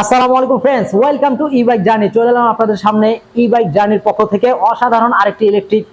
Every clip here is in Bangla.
আসসালামু আলাইকুম friends welcome to E bike journey চলে এলাম আপনাদের সামনে ই বাইক জার্নির পক্ষ থেকে। অসাধারণ আরেকটি ইলেকট্রিক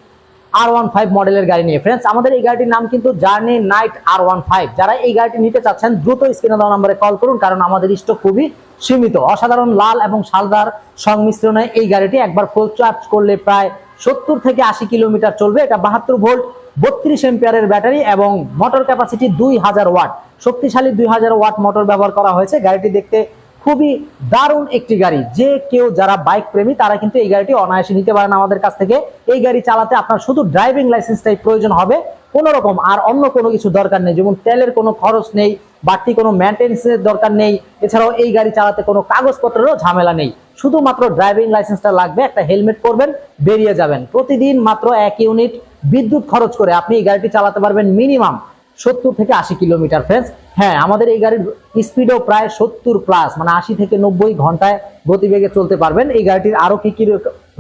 আর ওয়ান ফাইভ মডেলের গাড়ি নিয়ে। ফ্রেন্ডস আমাদের এই গাড়িটির নাম কিন্তু journey night R one five যারা এই গাড়িটি নিতে চাচ্ছেন, দ্রুত স্ক্রিনে দেওয়া নম্বরে কল করুন, কারণ আমাদের স্টক খুবই সীমিত। অসাধারণ লাল এবং সালদার সংমিশ্রণে এই গাড়িটি একবার ফুল চার্জ করলে প্রায় সত্তর থেকে আশি কিলোমিটার চলবে। এটা বাহাত্তর ভোল্ট, বত্রিশ এম্পিয়ারের ব্যাটারি এবং মোটর ক্যাপাসিটি দুই হাজার ওয়াট। শক্তিশালী দুই হাজার ওয়াট মোটর ব্যবহার করা হয়েছে। গাড়িটি দেখতে খুবই দারুণ একটি গাড়ি। যে কেউ যারা বাইক প্রেমী, তারা কিন্তু এই গাড়িটি অনায়াসে নিতে পারেন আমাদের কাছ থেকে। এই গাড়ি চালাতে আপনার শুধু ড্রাইভিং লাইসেন্সটাই প্রয়োজন হবে। কোনো রকম আর অন্য কোনো কিছু দরকার নেই। যেমন তেলের কোনো খরচ নেই, বাড়তি কোনো মেনটেন্সের দরকার নেই। এছাড়াও এই গাড়ি চালাতে কোনো কাগজপত্রেরও ঝামেলা নেই। শুধুমাত্র ড্রাইভিং লাইসেন্সটা লাগবে, একটা হেলমেট পরবেন, বেরিয়ে যাবেন। প্রতিদিন মাত্র এক ইউনিট বিদ্যুৎ খরচ করে আপনি এই গাড়িটি চালাতে পারবেন মিনিমাম সত্তর থেকে আশি কিলোমিটার ফ্রেন্ডস হ্যাঁ আমাদের এই গাড়ির স্পিডও প্রায় সত্তর প্লাস মানে আশি থেকে নব্বই ঘন্টায় গতিবেগে চলতে পারবেন। এই গাড়িটির আরও কী কী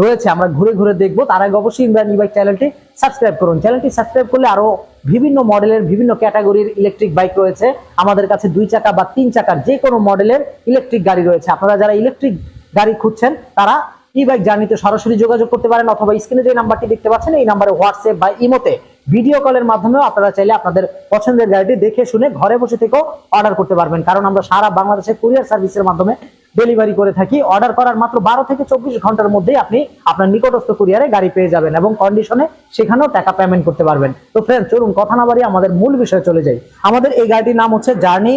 রয়েছে আমরা ঘুরে ঘুরে দেখব। তার আগে অবশ্যই ইমরান ই বাইক চ্যানেলটি সাবস্ক্রাইব করুন। চ্যানেলটি সাবস্ক্রাইব করলে আরও বিভিন্ন মডেলের বিভিন্ন ক্যাটাগরির ইলেকট্রিক বাইক রয়েছে। আমাদের কাছে দুই চাকা বা তিন চাকার যে কোনো মডেলের ইলেকট্রিক গাড়ি রয়েছে। আপনারা যারা ইলেকট্রিক গাড়ি খুঁজছেন, তারা ই বাইক জার্নিতে সরাসরি যোগাযোগ করতে পারেন অথবা স্ক্রিনে যে নাম্বারটি দেখতে পাচ্ছেন, এই নাম্বারে হোয়াটসঅ্যাপ বা ইমোতে ভিডিও কলের মাধ্যমেও আপনারা চাইলে আপনাদের পছন্দের গাড়িটি দেখে শুনে ঘরে বসে থেকেও অর্ডার করতে পারবেন। কারণ আমরা সারা বাংলাদেশে কুরিয়ার সার্ভিসের মাধ্যমে ডেলিভারি করে থাকি। অর্ডার করার মাত্র বারো থেকে চব্বিশ ঘণ্টার মধ্যেই আপনি আপনার নিকটস্থ কুরিয়ারে গাড়ি পেয়ে যাবেন এবং কন্ডিশনে সেখানেও টাকা পেমেন্ট করতে পারবেন। তো ফ্রেন্ড চলুন কথা না বাড়িয়ে আমাদের মূল বিষয়ে চলে যাই। আমাদের এই গাড়িটির নাম হচ্ছে journey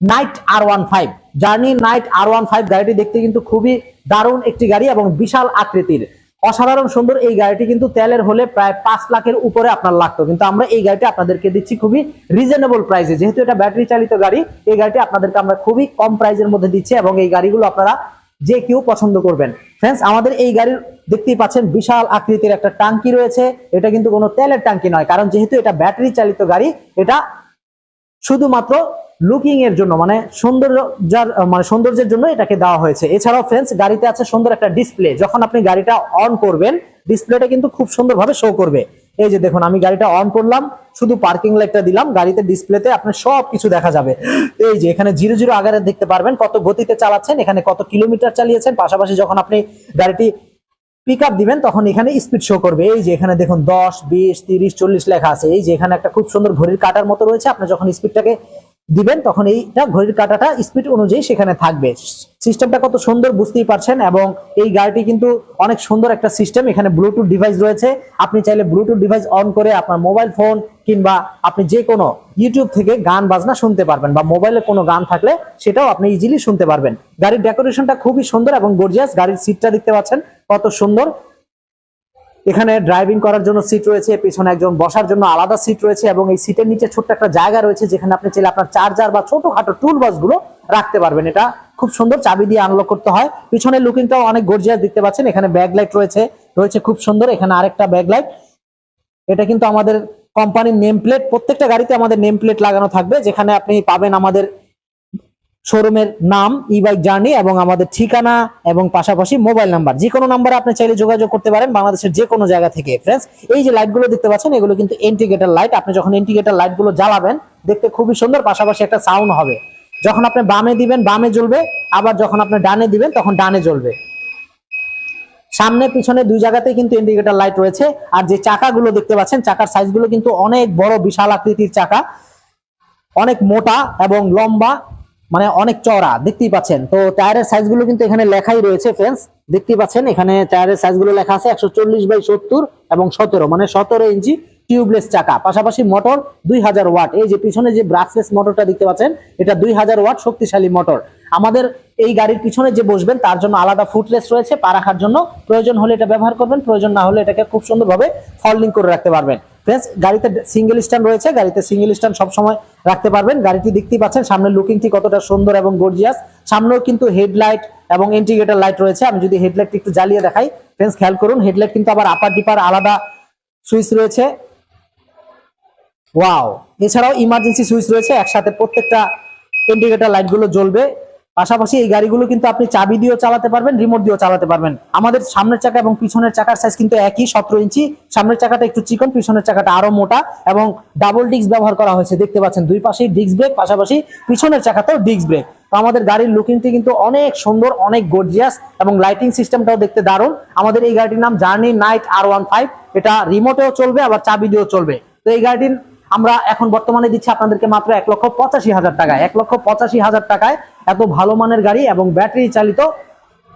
night R one five journey night R one five গাড়িটি দেখতে কিন্তু খুবই দারুণ একটি গাড়ি এবং বিশাল আকৃতির। অসাধারণ সুন্দর এই গাড়িটি কিন্তু তেলের হলে প্রায় পাঁচ লাখের উপরে আপনার লাগতো। কিন্তু আমরা এই গাড়িটি আপনাদেরকে দিচ্ছি খুবই রিজনেবল প্রাইসে যেহেতু এটা ব্যাটারি চালিত গাড়ি, এই গাড়িটি আপনাদেরকে আমরা খুবই কম প্রাইসের মধ্যে দিচ্ছি এবং এই গাড়িগুলো আপনারা যে কেউ পছন্দ করবেন। ফ্রেন্ডস আমাদের এই গাড়ির দেখতেই পাচ্ছেন বিশাল আকৃতির একটা টাঙ্কি রয়েছে। এটা কিন্তু কোনো তেলের টাঙ্কি নয়, কারণ যেহেতু এটা ব্যাটারি চালিত গাড়ি, এটা শুধুমাত্র লুকিং এর জন্য মানে সৌন্দর্য মানে সৌন্দর্যের জন্য এটাকে দেওয়া হয়েছে। এছাড়াও ফ্রেন্ডস গাড়িতে আছে সুন্দর একটা ডিসপ্লে যখন আপনি গাড়িটা অন করবেন ডিসপ্লেটা কিন্তু খুব সুন্দরভাবে শো করবে। এই যে দেখুন, আমি গাড়িটা অন করলাম, শুধু পার্কিং লাইটটা দিলাম, গাড়িতে ডিসপ্লেতে আপনার সব কিছু দেখা যাবে। এই যে এখানে জিরো জিরো আগারে দেখতে পারবেন কত গতিতে চালাচ্ছেন, এখানে কত কিলোমিটার চালিয়েছেন। পাশাপাশি যখন আপনি গাড়িটি পিক আপ দিবেন, তখন এখানে স্পিড শো করবে। এই যে এখানে দেখুন, দশ, বিশ, তিরিশ, চল্লিশ লেখা আছে। এই যে এখানে একটা খুব সুন্দর ঘড়ির কাটার মতো রয়েছে। আপনি যখন স্পিডটাকে দিবেন, তখন এইটা ঘড়ির কাটাটা স্পিড অনুযায়ী সেখানে থাকবে। সিস্টেমটা কত সুন্দর, বুঝতেই পারছেন? এবং এই গাড়িটি কিন্তু অনেক সুন্দর একটা সিস্টেম এখানে ব্লুটুথ ডিভাইস রয়েছে। আপনি চাইলে ব্লুটুথ ডিভাইস অন করে আপনার মোবাইল ফোন কিংবা আপনি যে কোনো ইউটিউব থেকে গান বাজনা শুনতে পারবেন বা মোবাইলে কোনো গান থাকলে সেটাও আপনি ইজিলি শুনতে পারবেন। গাড়ির ডেকোরেশনটা খুবই সুন্দর এবং গর্জিয়াস গাড়ির সিটটা দেখতে পাচ্ছেন, কত সুন্দর। এখানে ড্রাইভিং করার জন্য সিট রয়েছে, পেছনে একজন বসার জন্য আলাদা সিট রয়েছে এবং এই সিটের নিচে ছোট্ট একটা জায়গা রয়েছে, যেখানে আপনি চাইলে আপনার চার্জার বা ছোটখাটো টুলগুলো রাখতে পারবেন। এটা খুব সুন্দর চাবি দিয়ে আনলক করতে হয়। পিছনের লুকিংটাও অনেক গর্জিয়াস দেখতে পাচ্ছেন। এখানে ব্যাক লাইট রয়েছে রয়েছে খুব সুন্দর। এখানে আরেকটা ব্যাক লাইট এটা কিন্তু আমাদের কোম্পানির নেম প্লেট প্রত্যেকটা গাড়িতে আমাদের নেম প্লেট লাগানো থাকবে, যেখানে আপনি পাবেন আমাদের শোরুমের নাম ই বাইক জার্নি এবং আমাদের ঠিকানা এবং পাশাপাশি মোবাইল নাম্বার যে কোনো নাম্বারে আপনি চাইলে যোগাযোগ করতে পারেন বাংলাদেশের যে কোনো জায়গা থেকে। ফ্রেন্ডস এই যে লাইটগুলো দেখতে পাচ্ছেন, এগুলো কিন্তু ইন্ডিকেটর লাইট আপনি যখন ইন্ডিকেটর লাইটগুলো জ্বালাবেন, দেখতে খুবই সুন্দর, পাশাপাশি একটা সাউন্ড হবে। যখন আপনি বামে দিবেন, বামে জ্বলবে, আবার যখন আপনি ডানে দিবেন, তখন ডানে জ্বলবে। সামনে, পিছনে দুই জায়গাতেই কিন্তু ইন্ডিকেটর লাইট রয়েছে। আর যে চাকাগুলো দেখতে পাচ্ছেন, চাকার সাইজগুলো কিন্তু অনেক বড়, বিশাল আকৃতির চাকা। অনেক মোটা এবং লম্বা মানে অনেক চড়া দেখতেই পাচ্ছেন। তো টায়ারের সাইজগুলো কিন্তু এখানে লেখাই রয়েছে ফ্রেন্স দেখতেই পাচ্ছেন, এখানে টায়ারের সাইজগুলো লেখা আছে একশো চল্লিশ বাই সত্তর এবং সতেরো মানে সতেরো ইঞ্চি। টিউবলেস চাকা, পাশাপাশি মোটর দুই হাজার ওয়াট। এই যে পিছনে যে ব্রাসলেস মোটরটা দেখতে পাচ্ছেন, এটা দুই হাজার ওয়াট শক্তিশালী মোটর। আমাদের এই গাড়ির পিছনে যে বসবেন, তার জন্য আলাদা ফুটলেস রয়েছে, পা রাখার জন্য। প্রয়োজন হলে এটা ব্যবহার করবেন, প্রয়োজন না হলে এটাকে খুব সুন্দরভাবে ফল্ডিং করে রাখতে পারবেন। ফ্রেন্ডস গাড়িতে সিঙ্গেল স্ট্যান্ড রয়েছে, গাড়িতে সিঙ্গেল স্ট্যান্ড সবসময় রাখতে পারবেন। গাড়িটি দেখতেই পাচ্ছেন, সামনে লুকিংটি কতটা সুন্দর এবং গর্জিয়াস সামনেও কিন্তু হেডলাইট এবং ইন্টিগ্রেটার লাইট রয়েছে। আমি যদি হেডলাইটটি একটু জ্বালিয়ে দেখাই ফ্রেন্ডস খেয়াল করুন হেডলাইট কিন্তু আবার আপার ডিপার আলাদা সুইচ রয়েছে। ওয়াও এছাড়াও ইমার্জেন্সি সুইচ রয়েছে, একসাথে প্রত্যেকটা ইন্ডিকেটর লাইটগুলো জ্বলবে। পাশাপাশি এই গাড়িগুলো কিন্তু আপনি চাবি দিয়েও চালাতে পারবেন রিমোট দিয়েও চালাতে পারবেন। আমাদের সামনের চাকা এবং পিছনের চাকার সাইজ কিন্তু একই, সতেরো ইঞ্চি। সামনের চাকাটা একটু চিকন, পিছনের চাকাটা আরও মোটা এবং ডাবল ডিস্ক ব্যবহার করা হয়েছে, দেখতে পাচ্ছেন। দুই পাশেই ডিস্ক ব্রেক পাশাপাশি পিছনের চাকাতেও ডিস্ক ব্রেক তো আমাদের গাড়ির লুকিংটি কিন্তু অনেক সুন্দর, অনেক গর্জিয়াস এবং লাইটিং সিস্টেমটাও দেখতে দারুণ। আমাদের এই গাড়িটির নাম journey night R one five এটা রিমোটেও চলবে, আবার চাবি দিয়েও চলবে। তো এই গাড়িটির আমরা এখন বর্তমানে দিচ্ছি আপনাদেরকে মাত্র এক লক্ষ পঁচাশি হাজার টাকায়। এক লক্ষ পঁচাশি হাজার টাকায় এত ভালো মানের গাড়ি এবং ব্যাটারি চালিত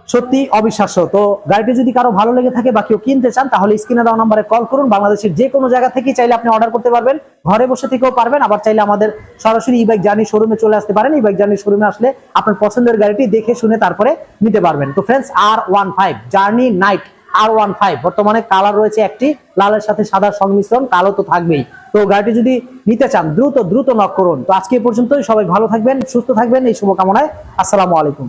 সত্যি অবিশ্বাস্য। তো গাড়িটি যদি কারও ভালো লেগে থাকে বা কেউ কিনতে চান, তাহলে স্ক্রিনে দেওয়া নাম্বারে কল করুন। বাংলাদেশের যে কোনো জায়গা থেকেই চাইলে আপনি অর্ডার করতে পারবেন। ঘরে বসে থেকেও পারবেন। আবার চাইলে আমাদের সরাসরি ই বাইক জার্নি শোরুমে চলে আসতে পারেন। ই বাইক জার্নি শোরুমে আসলে আপনার পছন্দের গাড়িটি দেখে শুনে তারপরে নিতে পারবেন। তো friends R one five journey night R one five বর্তমানে কালার রয়েছে একটি, লালের সাথে সাদার সংমিশ্রণ, কালো তো থাকবেই। তো গাড়িটি যদি নিতে চান, দ্রুত দ্রুত নক করুন। তো আজকে পর্যন্তই। সবাই ভালো থাকবেন, সুস্থ থাকবেন। এই শুভকামনায় আসসালামু আলাইকুম।